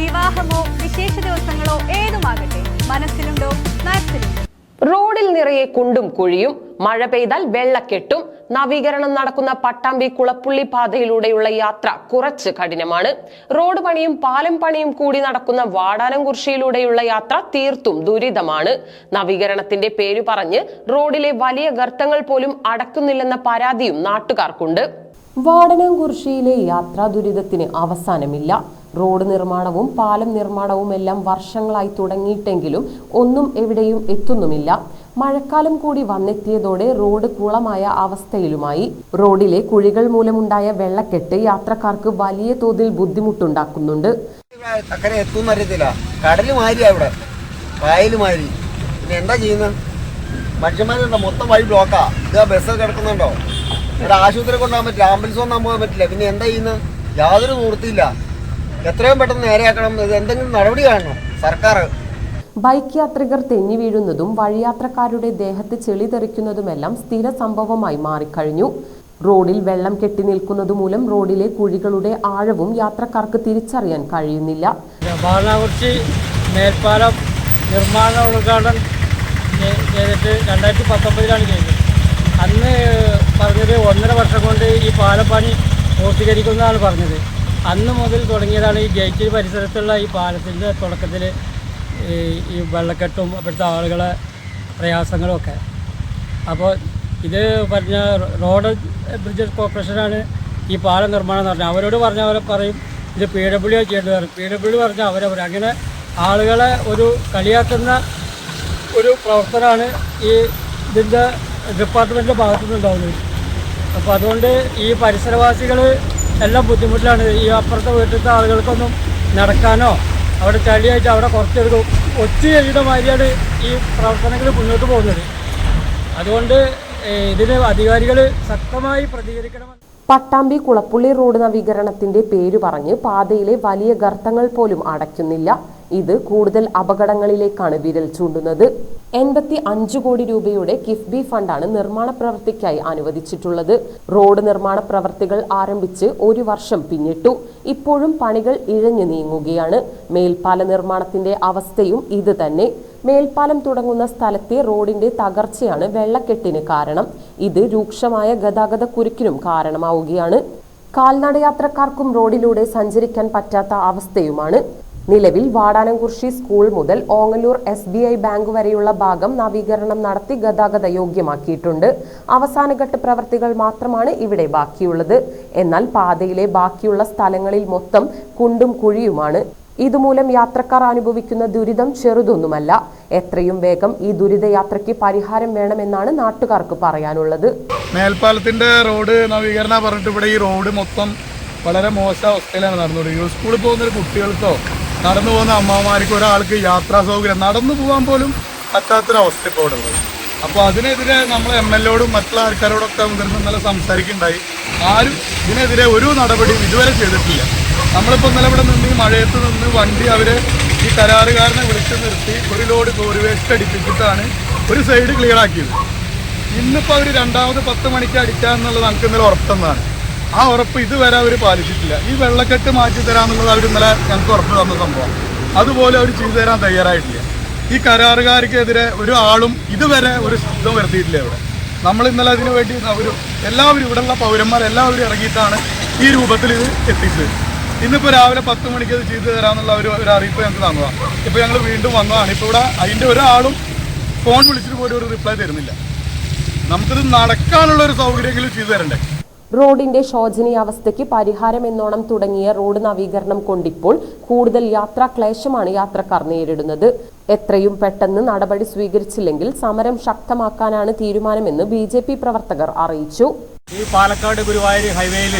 വിവാഹമോ വിശേഷ ദിവസങ്ങളോ ഏതുമാകട്ടെ മനസ്സിലുണ്ടോ? മാക്സിലുണ്ടോ റോഡിൽ നിറയെ കുണ്ടും കുഴിയും മഴ പെയ്താൽ വെള്ളക്കെട്ടും നവീകരണം നടക്കുന്ന പട്ടാമ്പി കുളപ്പുള്ളി പാതയിലൂടെയുള്ള യാത്ര കുറച്ച് കഠിനമാണ്. റോഡ് പണിയും പാലം പണിയും കൂടി നടക്കുന്ന വാടാനം വാടാനംകുറിശിയിലൂടെയുള്ള യാത്ര തീർത്തും ദുരിതമാണ്. നവീകരണത്തിന്റെ പേരു പറഞ്ഞ് റോഡിലെ വലിയ ഗർത്തങ്ങൾ പോലും അടക്കുന്നില്ലെന്ന പരാതിയും നാട്ടുകാർക്കുണ്ട്. വാടനാംകുറിശിയിലെ യാത്രാ ദുരിതത്തിന് അവസാനമില്ല. റോഡ് നിർമ്മാണവും പാലം നിർമ്മാണവും എല്ലാം വർഷങ്ങളായി തുടങ്ങിയിട്ടെങ്കിലും ഒന്നും എവിടെയും എത്തുന്നുമില്ല. മഴക്കാലം കൂടി വന്നെത്തിയതോടെ റോഡ് കുളമായ അവസ്ഥയിലുമായി. റോഡിലെ കുഴികൾ മൂലമുണ്ടായ വെള്ളക്കെട്ട് യാത്രക്കാർക്ക് വലിയ തോതിൽ ബുദ്ധിമുട്ടുണ്ടാക്കുന്നുണ്ട്. എന്താ ബ്ലോക്കാ ആശുപത്രി കൊണ്ടുപോകാൻ പറ്റില്ല ആംബുലൻസ് ഒന്നും പോകാൻ പറ്റില്ല. പിന്നെ എന്താ ചെയ്യുന്നത് യാതൊരു നിവൃത്തിയില്ല. എത്രയും പെട്ടെന്ന് നേരെയാക്കണം. ഇത് എന്തെങ്കിലും നടപടി കാണണം സർക്കാർ. ബൈക്ക് യാത്രികർ തെന്നി വീഴുന്നതും വഴിയാത്രക്കാരുടെ ദേഹത്ത് ചെളി തെറിക്കുന്നതുമെല്ലാം സ്ഥിര സംഭവമായി മാറിക്കഴിഞ്ഞു. റോഡിൽ വെള്ളം കെട്ടി നിൽക്കുന്നത് മൂലം റോഡിലെ കുഴികളുടെ ആഴവും യാത്രക്കാർക്ക് തിരിച്ചറിയാൻ കഴിയുന്നില്ല. ബാലനാകുറിച്ചി മേൽപ്പാലം നിർമ്മാണ ഉദ്ഘാടനം ചെയ്തിട്ട് രണ്ടായിരത്തി പത്തൊമ്പതിലാണ് ചെയ്തത്. അന്ന് പറഞ്ഞത് ഒന്നര വർഷം കൊണ്ട് ഈ പാലപ്പണി പൂർത്തീകരിക്കുന്നതാണ് പറഞ്ഞത്. അന്ന് മുതൽ തുടങ്ങിയതാണ് ഈ ഗേറ്റ് പരിസരത്തുള്ള ഈ പാലത്തിന്റെ തുടക്കത്തിൽ ഈ വെള്ളക്കെട്ടും അപ്പോഴത്തെ ആളുകളെ പ്രയാസങ്ങളും ഒക്കെ അപ്പോൾ ഇത് പറഞ്ഞ റോഡ് ബ്രിഡ്ജസ് കോർപ്പറേഷനാണ് ഈ പാലം നിർമ്മാണം എന്ന് പറഞ്ഞാൽ അവരോട് പറഞ്ഞ അവരെ പറയും ഇത് പി ഡബ്ല്യു ചെയ്യേണ്ടി വരും പി ഡബ്ല്യു പറഞ്ഞാൽ അവരവർ. അങ്ങനെ ആളുകളെ ഒരു കളിയാക്കുന്ന ഒരു പ്രവർത്തനമാണ് ഈ ഇതിന്റെ ഡിപ്പാർട്ട്മെന്റിന്റെ ഭാഗത്തുനിന്നുണ്ടാവുന്നത് അപ്പോൾ അതുകൊണ്ട് ഈ പരിസരവാസികൾ എല്ലാം ബുദ്ധിമുട്ടിലാണ്. ഈ അപ്പുറത്തെ വീട്ടിലത്തെ ആളുകൾക്കൊന്നും നടക്കാനോ അവിടെ ചളിയായിട്ട് അവിടെ കുറച്ചൊരു ഒച്ച കഴിയുടെ മാതിരിയാണ് ഈ പ്രവർത്തനങ്ങൾ മുന്നോട്ട് പോകുന്നത്. അതുകൊണ്ട് ഇതിന് അധികാരികൾ ശക്തമായി പ്രതികരിക്കണം. പട്ടാമ്പി കുളപ്പുള്ളി റോഡ് നവീകരണത്തിന്റെ പേര് പറഞ്ഞ് പാതയിലെ വലിയ ഗർത്തങ്ങൾ പോലും അടയ്ക്കുന്നില്ല. ഇത് കൂടുതൽ അപകടങ്ങളിലേക്കാണ് വിരൽ ചൂണ്ടുന്നത്. എൺപത്തി അഞ്ച് കോടി രൂപയുടെ കിഫ്ബി ഫണ്ടാണ് നിർമ്മാണ പ്രവൃത്തിക്കായി അനുവദിച്ചിട്ടുള്ളത്. റോഡ് നിർമ്മാണ പ്രവൃത്തികൾ ആരംഭിച്ച് ഒരു വർഷം പിന്നിട്ടു. ഇപ്പോഴും പണികൾ ഇഴഞ്ഞു നീങ്ങുകയാണ്. മേൽപ്പാല നിർമ്മാണത്തിന്റെ അവസ്ഥയും ഇത് തന്നെ. മേൽപ്പാലം തുടങ്ങുന്ന സ്ഥലത്തെ റോഡിന്റെ തകർച്ചയാണ് വെള്ളക്കെട്ടിന് കാരണം. ഇത് രൂക്ഷമായ ഗതാഗത കുരുക്കിനും കാരണമാവുകയാണ്. കാൽനട യാത്രക്കാർക്കും റോഡിലൂടെ സഞ്ചരിക്കാൻ പറ്റാത്ത അവസ്ഥയുമാണ്. നിലവിൽ വാടാനംകുർശി സ്കൂൾ മുതൽ Ongallur S B I bank വരെയുള്ള ഭാഗം നവീകരണം നടത്തി ഗതാഗത യോഗ്യമാക്കിയിട്ടുണ്ട്. അവസാനഘട്ട പ്രവൃത്തികൾ മാത്രമാണ് ഇവിടെ ബാക്കിയുള്ളത്. എന്നാൽ പാതയിലെ ബാക്കിയുള്ള സ്ഥലങ്ങളിൽ മൊത്തം കുണ്ടും കുഴിയുമാണ്. ഇതുമൂലം യാത്രക്കാർ അനുഭവിക്കുന്ന ദുരിതം ചെറുതൊന്നുമല്ല. എത്രയും വേഗം ഈ ദുരിതയാത്രയ്ക്ക് പരിഹാരം വേണമെന്നാണ് നാട്ടുകാർക്ക് പറയാനുള്ളത്. മേൽപ്പാലത്തിന്റെ റോഡ് നവീകരണം പറഞ്ഞിട്ട് ഇവിടെ ഈ റോഡ് മൊത്തം വളരെ മോശം അവസ്ഥയിലാണ് നടന്നുകൊണ്ടിരിക്കുന്നത്. സ്കൂളിൽ പോകുന്ന കുട്ടികൾക്കോ നടന്നു പോകുന്ന അമ്മമാർക്ക് ഒരാൾക്ക് യാത്രാ സൗകര്യം. നടന്നു പോകാൻ പോലും പറ്റാത്തൊരവസ്ഥ ഇപ്പോൾ ഇവിടെ ഉള്ളത്. അപ്പോൾ അതിനെതിരെ നമ്മൾ എം എൽ എയോടും മറ്റുള്ള ആൾക്കാരോടൊക്കെ മുതിർന്ന് ഇന്നലെ സംസാരിക്കുന്നുണ്ടായി. ആരും ഇതിനെതിരെ ഒരു നടപടിയും ഇതുവരെ ചെയ്തിട്ടില്ല. നമ്മളിപ്പോൾ ഇന്നലെ ഇവിടെ നിന്ന് മഴയത്ത് നിന്ന് വണ്ടി അവർ ഈ കരാറുകാരനെ വിളിച്ചു നിർത്തി ഒരു ലോഡ് കോറി വേസ്റ്റ് അടിപ്പിച്ചിട്ടാണ് ഒരു സൈഡ് ക്ലിയർ ആക്കിയത്. ഇന്നിപ്പോൾ അവർ രണ്ടാമത് പത്ത് മണിക്ക് അടിക്കാമെന്നുള്ളത് നമുക്ക് ഇന്നലെ ഉറപ്പെന്നാണ് ആ ഉറപ്പ് ഇതുവരെ അവർ പാലിച്ചിട്ടില്ല. ഈ വെള്ളക്കെട്ട് മാറ്റി തരാമെന്നുള്ളത് അവർ ഇന്നലെ ഞങ്ങൾക്ക് ഉറപ്പ് തന്ന സംഭവം. അതുപോലെ അവർ ചെയ്തു തരാൻ തയ്യാറായിട്ടില്ല. ഈ കരാറുകാർക്കെതിരെ ഒരു ആളും ഇതുവരെ ഒരു ശബ്ദം വരുത്തിയിട്ടില്ല ഇവിടെ. നമ്മൾ ഇന്നലെ അതിനു വേണ്ടി ഒരു എല്ലാവരും ഇവിടെയുള്ള പൗരന്മാർ എല്ലാവരും ഇറങ്ങിയിട്ടാണ് ഈ രൂപത്തിൽ ഇത് എത്തിച്ചത്. ഇന്നിപ്പോൾ രാവിലെ പത്ത് മണിക്ക് അത് ചെയ്തു തരാമെന്നുള്ള ഒരു ഒരു അറിയിപ്പ് ഞങ്ങൾക്ക് തന്നതാണ് ഇപ്പോൾ ഞങ്ങൾ വീണ്ടും വന്നതാണ്. ഇപ്പോൾ ഇവിടെ അതിന്റെ ഒരാളും ഫോൺ വിളിച്ചിട്ട് പോലും ഒരു റിപ്ലൈ തരുന്നില്ല. നമുക്കിത് നടക്കാനുള്ള ഒരു സൗകര്യമെങ്കിലും ചെയ്തു തരണ്ടേ? റോഡിന്റെ ശോചനീയാവസ്ഥയ്ക്ക് പരിഹാരം എന്നോണം തുടങ്ങിയ റോഡ് നവീകരണം കൊണ്ടിപ്പോൾ കൂടുതൽ യാത്രാ ക്ലേശമാണ് യാത്രക്കാർ നേരിടുന്നത്. എത്രയും പെട്ടെന്ന് നടപടി സ്വീകരിച്ചില്ലെങ്കിൽ സമരം ശക്തമാക്കാനാണ് തീരുമാനമെന്ന് ബി ജെ പി പ്രവർത്തകർ അറിയിച്ചു. ഈ പാലക്കാട് ഗുരുവായൂർ ഹൈവേയിൽ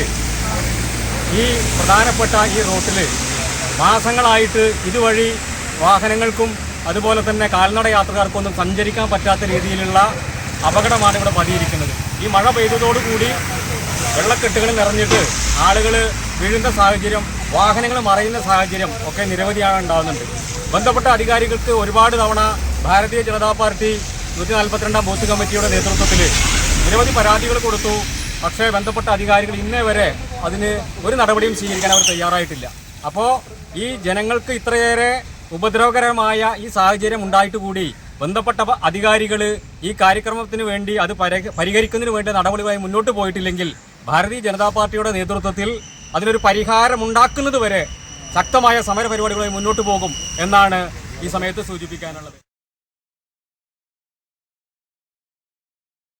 ഈ പ്രധാനപ്പെട്ട ഈ റൂട്ടിൽ മാസങ്ങളായിട്ട് ഇതുവഴി വാഹനങ്ങൾക്കും അതുപോലെ തന്നെ കാൽനട യാത്രക്കാർക്കൊന്നും സഞ്ചരിക്കാൻ പറ്റാത്ത രീതിയിലുള്ള അപകടമാണ് ഇവിടെ പതിയിരിക്കുന്നത്. ഈ മഴ പെയ്തതോടുകൂടി വെള്ളക്കെട്ടുകൾ നിറഞ്ഞിട്ട് ആളുകൾ വീഴുന്ന സാഹചര്യം വാഹനങ്ങൾ മറയുന്ന സാഹചര്യം ഒക്കെ നിരവധിയാണ് ഉണ്ടാകുന്നുണ്ട്. ബന്ധപ്പെട്ട അധികാരികൾക്ക് ഒരുപാട് തവണ ഭാരതീയ ജനതാ പാർട്ടി നൂറ്റി നാൽപ്പത്തിരണ്ടാം ബൂത്ത് കമ്മിറ്റിയുടെ നേതൃത്വത്തിൽ നിരവധി പരാതികൾ കൊടുത്തു. പക്ഷേ ബന്ധപ്പെട്ട അധികാരികൾ ഇന്നേ വരെ അതിന് ഒരു നടപടിയും സ്വീകരിക്കാൻ അവർ തയ്യാറായിട്ടില്ല. അപ്പോൾ ഈ ജനങ്ങൾക്ക് ഇത്രയേറെ ഉപദ്രവകരമായ ഈ സാഹചര്യം ഉണ്ടായിട്ട് കൂടി ബന്ധപ്പെട്ട അധികാരികൾ ഈ കാര്യക്രമത്തിന് വേണ്ടി അത് പരി- പരിഹരിക്കുന്നതിന് വേണ്ടി നടപടിയുമായി മുന്നോട്ട് പോയിട്ടില്ലെങ്കിൽ ഭാരതീയ ജനതാ പാർട്ടിയുടെ നേതൃത്വത്തിൽ അതിനൊരു പരിഹാരമുണ്ടാക്കുന്നത് വരെ ശക്തമായ സമരപരിപാടികളുമായി മുന്നോട്ട് പോകും എന്നാണ് ഈ സമയത്ത് സൂചിപ്പിക്കാനുള്ളത്.